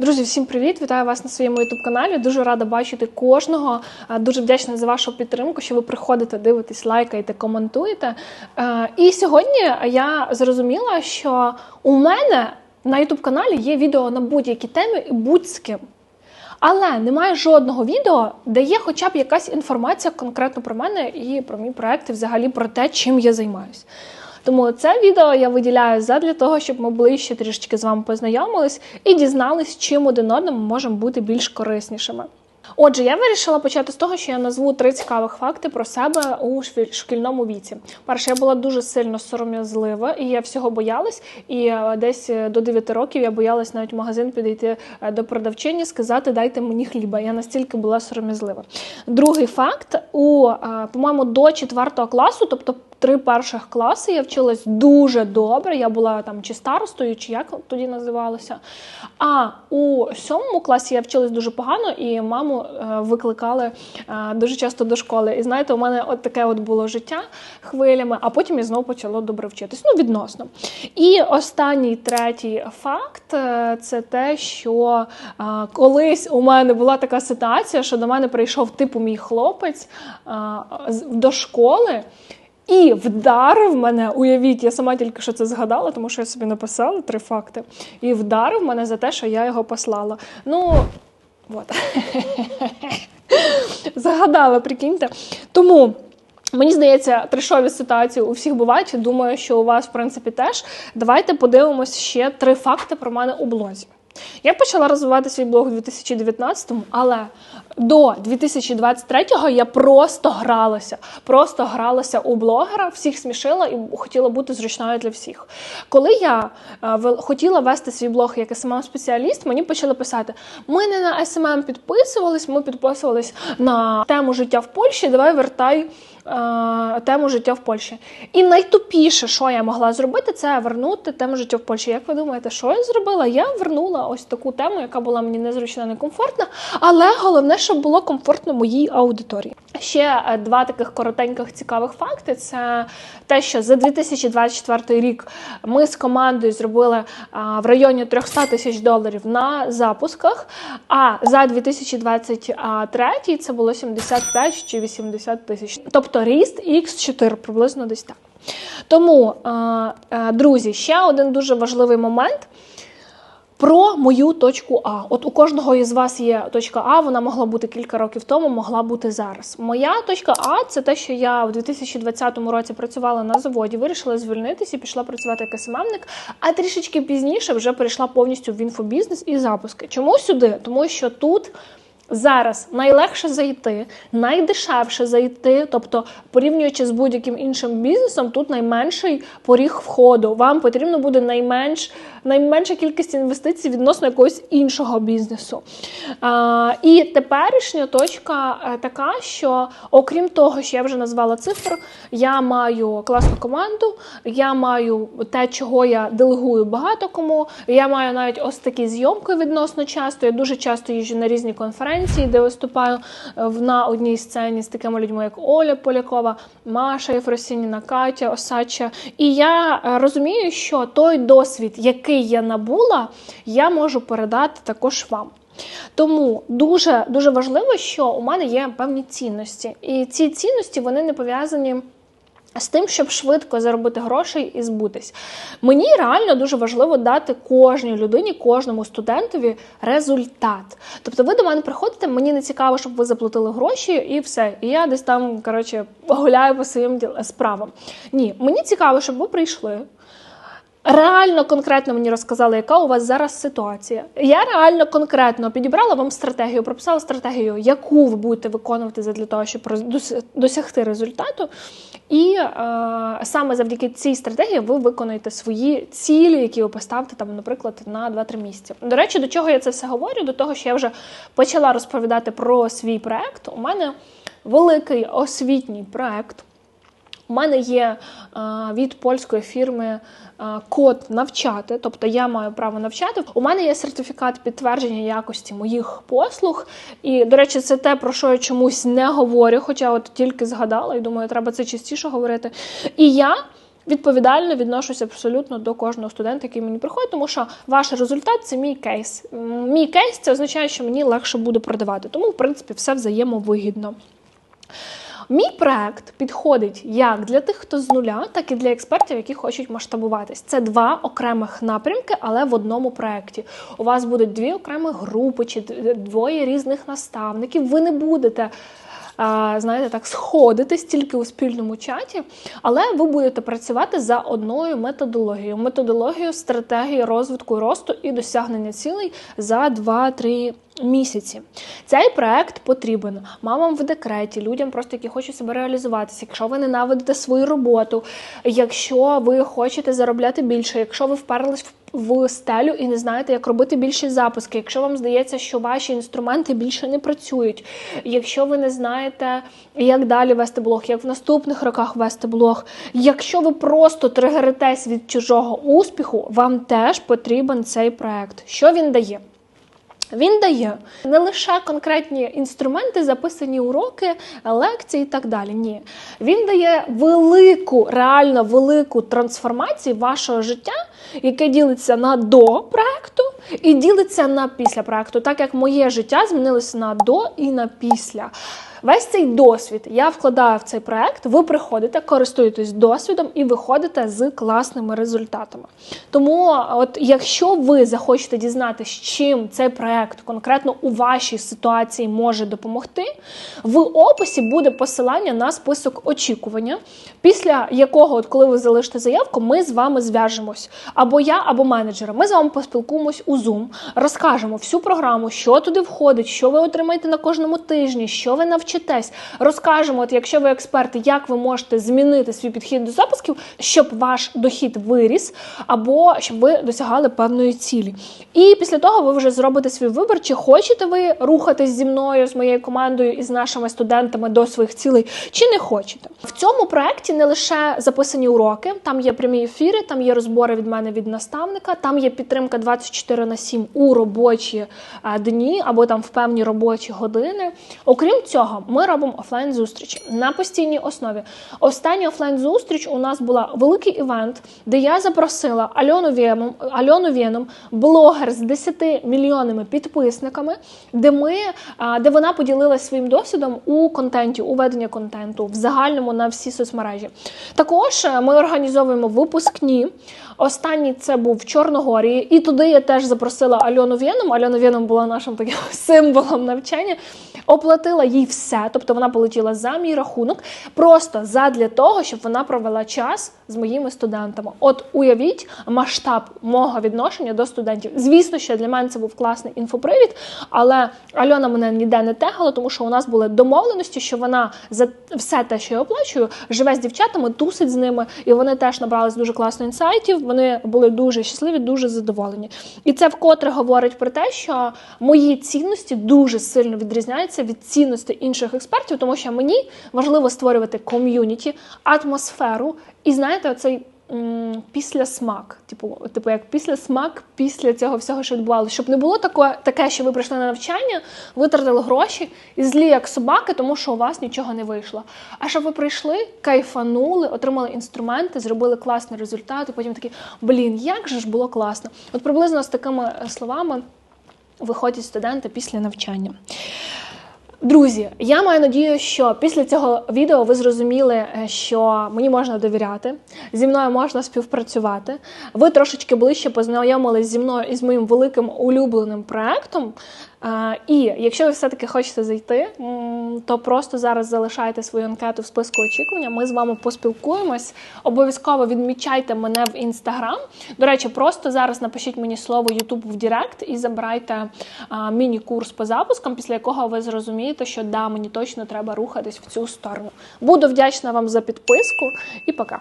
Друзі, всім привіт! Вітаю вас на своєму youtube каналі. Дуже рада бачити кожного. Дуже вдячна за вашу підтримку, що ви приходите, дивитесь, лайкаєте, коментуєте. І сьогодні я зрозуміла, що у мене на youtube каналі є відео на будь-які теми і будь з ким. Але немає жодного відео, де є хоча б якась інформація конкретно про мене і про мій проект, і взагалі про те, чим я займаюся. Тому це відео я виділяю задля того, щоб ми ближче трішечки з вами познайомились і дізнались, чим один одному можемо бути більш кориснішими. Отже, я вирішила почати з того, що я назву три цікавих факти про себе у шкільному віці. Перше, я була дуже сильно сором'язлива, і я всього боялась. І е, десь е, до 9 років я боялась навіть в магазин підійти е, до продавчині, сказати дайте мені хліба. Я настільки була сором'язлива. Другий факт: у по-моєму, до 4 класу, тобто три перших класи, я вчилась дуже добре. Я була там чи старостою, чи як тоді називалося. А у сьомому класі я вчилась дуже погано, і маму е, викликали е, дуже часто до школи. І знаєте, у мене от таке от було життя хвилями, а потім я знову почала добре вчитись. Ну, відносно. І останній третій факт е, це те, що колись у мене була така ситуація, що до мене прийшов типу мій хлопець до школи. І вдарив мене, уявіть, я сама тільки що це згадала, тому що я собі написала три факти. І вдарив мене за те, що я його послала. Ну, от. Загадала, прикиньте. Тому. Мені здається, трешові ситуації у всіх бувають. Думаю, що у вас, в принципі, теж. Давайте подивимось ще три факти про мене у блозі. Я почала розвивати свій блог у 2019-му, але до 2023-го я просто гралася. Просто гралася у блогера, всіх смішила і хотіла бути зручною для всіх. Коли я е, хотіла вести свій блог як smm спеціаліст мені почали писати: ми не на SMM підписувались, ми підписувались на тему життя в Польщі. Давай вертай тему життя в Польщі. І найтупіше, що я могла зробити, це вернути тему життя в Польщі. Як ви думаєте, що я зробила? Я вернула ось таку тему, яка була мені незручна, некомфортна, але головне, щоб було комфортно моїй аудиторії. Ще е, два таких коротеньких цікавих факти: це те, що за 2024 рік ми з командою зробили в районі 300 тисяч доларів на запусках. А за 2023 це було 75 чи 80 тисяч. Тобто ріст X4 приблизно десь так. Тому, е, е, друзі, ще один дуже важливий момент. Про мою точку А. От у кожного із вас є точка А, вона могла бути кілька років тому, могла бути зараз. Моя точка А це те, що я в 2020 році працювала на заводі, вирішила звільнитися і пішла працювати як СММник, а трішечки пізніше вже перейшла повністю в інфобізнес і запуски. Чому сюди? Тому що тут. Зараз найлегше зайти, найдешевше зайти, тобто порівнюючи з будь-яким іншим бізнесом, тут найменший поріг входу. Вам потрібно буде найменш, найменша кількість інвестицій відносно якогось іншого бізнесу. А, і теперішня точка е, така, що окрім того, що я вже назвала цифр, я маю класну команду, я маю те, чого я делегую багато кому. Я маю навіть ось такі зйомки відносно часто. Я дуже часто їжджу на різні конференції, де виступаю е, на одній сцені з такими людьми, як Оля Полякова, Маша Єфросініна, Катя Осадча. І я е, розумію, що той досвід, який я набула, я можу передати також вам. Тому дуже дуже важливо, що у мене є певні цінності, і ці цінності вони не пов'язані. З тим, щоб швидко заробити грошей і збутись. Мені реально дуже важливо дати кожній людині, кожному студентові результат. Тобто ви до мене приходите, мені не цікаво, щоб ви заплатили гроші і все. І я десь там, коротше, гуляю по своїм справам. Ні, мені цікаво, щоб ви прийшли. Реально конкретно мені розказали, яка у вас зараз ситуація. Я реально конкретно підібрала вам стратегію, прописала стратегію, яку ви будете виконувати для того, щоб досягти результату. І е, саме завдяки цій стратегії ви виконуєте свої цілі, які ви поставите там, наприклад, на 2-3 місяці. До речі, до чого я це все говорю? До того, що я вже почала розповідати про свій проект. У мене великий освітній проект. У мене є е, від польської фірми е, код навчати, тобто я маю право навчати. У мене є сертифікат підтвердження якості моїх послуг. І, до речі, це те, про що я чомусь не говорю, хоча от тільки згадала і думаю, треба це частіше говорити. І я відповідально відношуся абсолютно до кожного студента, який мені приходить, тому що ваш результат це мій кейс. Мій кейс це означає, що мені легше буде продавати. Тому, в принципі, все взаємовигідно. Мій проект підходить як для тих, хто з нуля, так і для експертів, які хочуть масштабуватись. Це два окремих напрямки, але в одному проекті. У вас будуть дві окремі групи чи двоє різних наставників. Ви не будете. Знаєте, так сходитись тільки у спільному чаті, але ви будете працювати за одною методологією, методологією стратегії розвитку росту і досягнення цілей за 2-3 місяці. Цей проект потрібен мамам в декреті, людям, просто які хочуть себе реалізуватися. Якщо ви ненавидите свою роботу, якщо ви хочете заробляти більше, якщо ви вперлись в в стелю і не знаєте, як робити більші запуски. Якщо вам здається, що ваші інструменти більше не працюють, якщо ви не знаєте, як далі вести блог, як в наступних роках вести блог, якщо ви просто тригеритесь від чужого успіху, вам теж потрібен цей проект. Що він дає? Він дає не лише конкретні інструменти, записані уроки, лекції і так далі. Ні, він дає велику, реально велику трансформацію вашого життя, яке ділиться на до проекту і ділиться на після проекту, так як моє життя змінилося на до і на після. Весь цей досвід я вкладаю в цей проект. Ви приходите, користуєтесь досвідом і виходите з класними результатами. Тому, от якщо ви захочете дізнатися, чим цей проект конкретно у вашій ситуації може допомогти, в описі буде посилання на список очікування, після якого, от коли ви залишите заявку, ми з вами зв'яжемось. Або я, або менеджери. Ми з вами поспілкуємось у Zoom, розкажемо всю програму, що туди входить, що ви отримаєте на кожному тижні, що ви навчитесь. Розкажемо, от якщо ви експерти, як ви можете змінити свій підхід до запусків, щоб ваш дохід виріс, або щоб ви досягали певної цілі. І після того ви вже зробите свій вибір, чи хочете ви рухатись зі мною, з моєю командою і з нашими студентами до своїх цілей, чи не хочете. В цьому проєкті не лише записані уроки, там є прямі ефіри, там є розбори від мене від наставника, там є підтримка 24 на 7 у робочі е, дні або там в певні робочі години. Окрім цього, ми робимо офлайн зустрічі на постійній основі. Остання офлайн зустріч у нас була великий івент, де я запросила Альону Вєном, Альону Вєном, блогер з 10 мільйонами підписниками, де ми де вона поділилася своїм досвідом у контенті, у веденні контенту в загальному на всі соцмережі. Також е, ми організовуємо випускні. Останній це був в Чорногорії, і туди я теж запросила Альону Вєном. Альона Вєном була нашим таким символом навчання. Оплатила їй все, тобто вона полетіла за мій рахунок, просто задля того, щоб вона провела час з моїми студентами. От уявіть масштаб мого відношення до студентів. Звісно, що для мене це був класний інфопривід, але Альона мене ніде не тегала, тому що у нас були домовленості, що вона за все те, що я оплачую, живе з дівчатами, тусить з ними, і вони теж набрались дуже класно інсайтів. Вони були дуже щасливі, дуже задоволені. І це вкотре говорить про те, що мої цінності дуже сильно відрізняються від цінностей інших експертів, тому що мені важливо створювати ком'юніті, атмосферу, і знаєте, оцей. Після смак, типу, типу, як після смак, після цього всього, що відбувалося, щоб не було таке, таке, що ви прийшли на навчання, витратили гроші і злі як собаки, тому що у вас нічого не вийшло. А щоб ви прийшли, кайфанули, отримали інструменти, зробили класний результат, і потім такі, блін, як же ж було класно. От приблизно з такими словами виходять студенти після навчання. Друзі, я маю надію, що після цього відео ви зрозуміли, е, що мені можна довіряти, зі мною можна співпрацювати. Ви трошечки ближче познайомились зі мною і з моїм великим улюбленим проектом. І якщо ви все-таки хочете зайти, то просто зараз залишайте свою анкету в списку очікування. Ми з вами поспілкуємось. Обов'язково відмічайте мене в інстаграм. До речі, просто зараз напишіть мені слово YouTube в Директ і забирайте міні-курс по запускам, після якого ви зрозумієте, що да, мені точно треба рухатись в цю сторону. Буду вдячна вам за підписку і пока.